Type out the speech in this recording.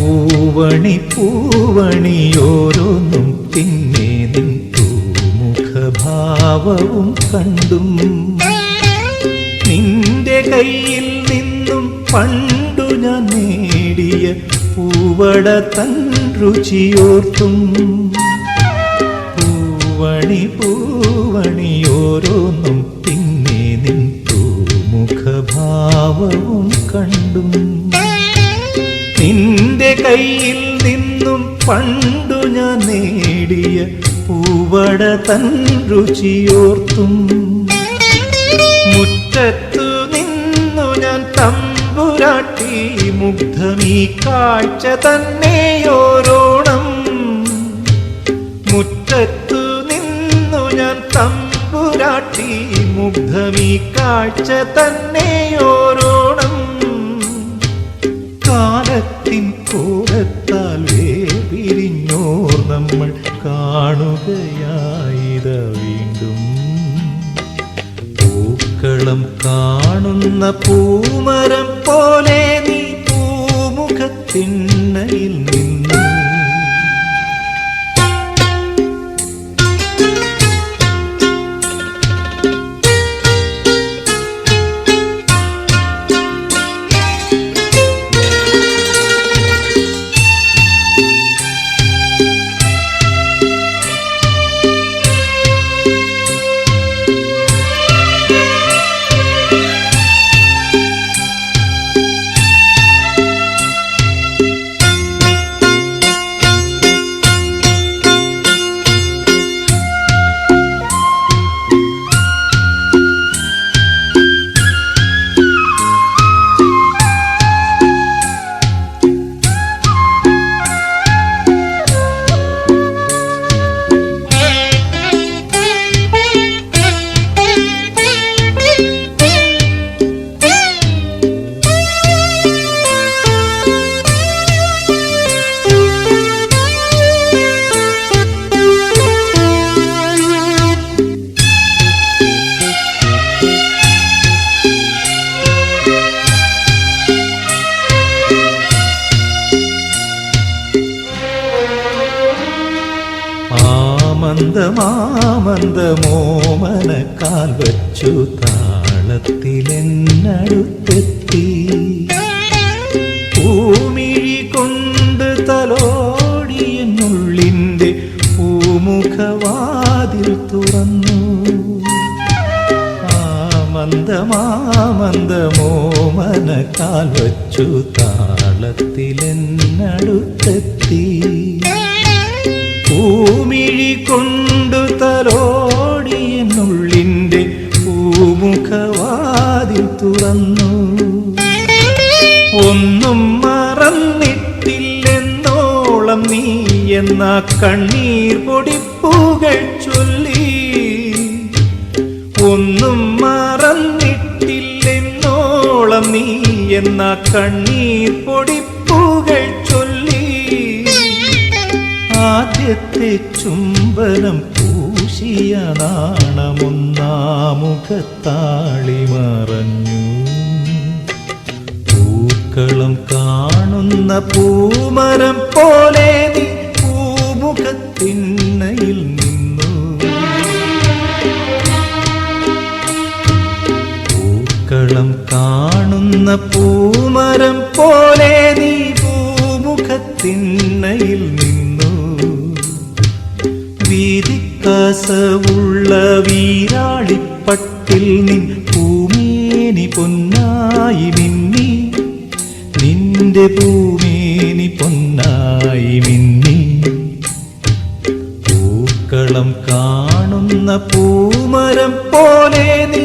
പൂവണി പൂവണി ഓരോന്നും പിന്നെ പൂമുഖഭാവവും കണ്ടും. നിന്റെ കയ്യിൽ നിന്നും പണ്ടു ഞാൻ നേടിയ പൂവട തൻ രുചിയോർത്തും പൂവണി പൂവണി ഓരോന്നും പിന്നെ പൂമുഖഭാവവും കണ്ടും. കയ്യിൽ നിന്നും പണ്ടു ഞാൻ നേടിയ പൂവട തൻ രുചിയോർത്തും. മുറ്റത്തു നിന്നു ഞാൻ തമ്പുരാട്ടി മുഗ്ധമീ കാഴ്ച തന്നെയോരോണം. മുറ്റത്തു നിന്നു ഞാൻ തമ്പുരാട്ടി മുഗ്ധമീ കാഴ്ച തന്നെയോരോണം. കാലത്തിൻ കോലത്താൽ കാണുകയായിത വീണ്ടും. പൂക്കളം കാണുന്ന പൂമരം പോലെ നീ പൂമുഖത്തിണ്ണയിൽ നിന്നു ആമന്ദമാമന്ദമോമന കാൽ വച്ചു താളത്തിലെന്നടുത്തെത്തി. പൂമിഴി കൊണ്ട് തലോടിയെന്നുള്ളിന്റെ പൂമുഖവാതിൽ തുറന്നു. ആമന്ദമാമന്ദമോമന കാൽ വച്ചു താളത്തിലെന്നടുത്തെത്തി. പൂമിഴി കൊണ്ടു പൂമുഖവാതിൽ തുറന്നു. ഒന്നും മറന്നിട്ടില്ലെന്നോളം നീ എന്ന കണ്ണീർ പൊടിപ്പൂകൾ ചൊല്ലി. ഒന്നും മറന്നിട്ടില്ലെന്നോളം നീ എന്ന കണ്ണീർ പൊടിപ്പൂകൾ ആദ്യത്തെ ചുംബനം പൂശിയ നാണമൊന്നാമുഖത്താളി മറഞ്ഞു. പൂക്കളം കാണുന്ന പൂമരം പോലെ നീ പൂമുഖത്തിണ്ണയിൽ നിന്നു. പൂക്കളം കാണുന്ന പൂമരം വീതിക്കാസവുള്ള വീരാളിപ്പട്ടിൽ നിൻ പൂമേനി പൊന്നായി മിന്നി. നിന്റെ പൂമേനി പൊന്നായി മിന്നി. പൂക്കളം കാണുന്ന പൂമരം പോലെ നീ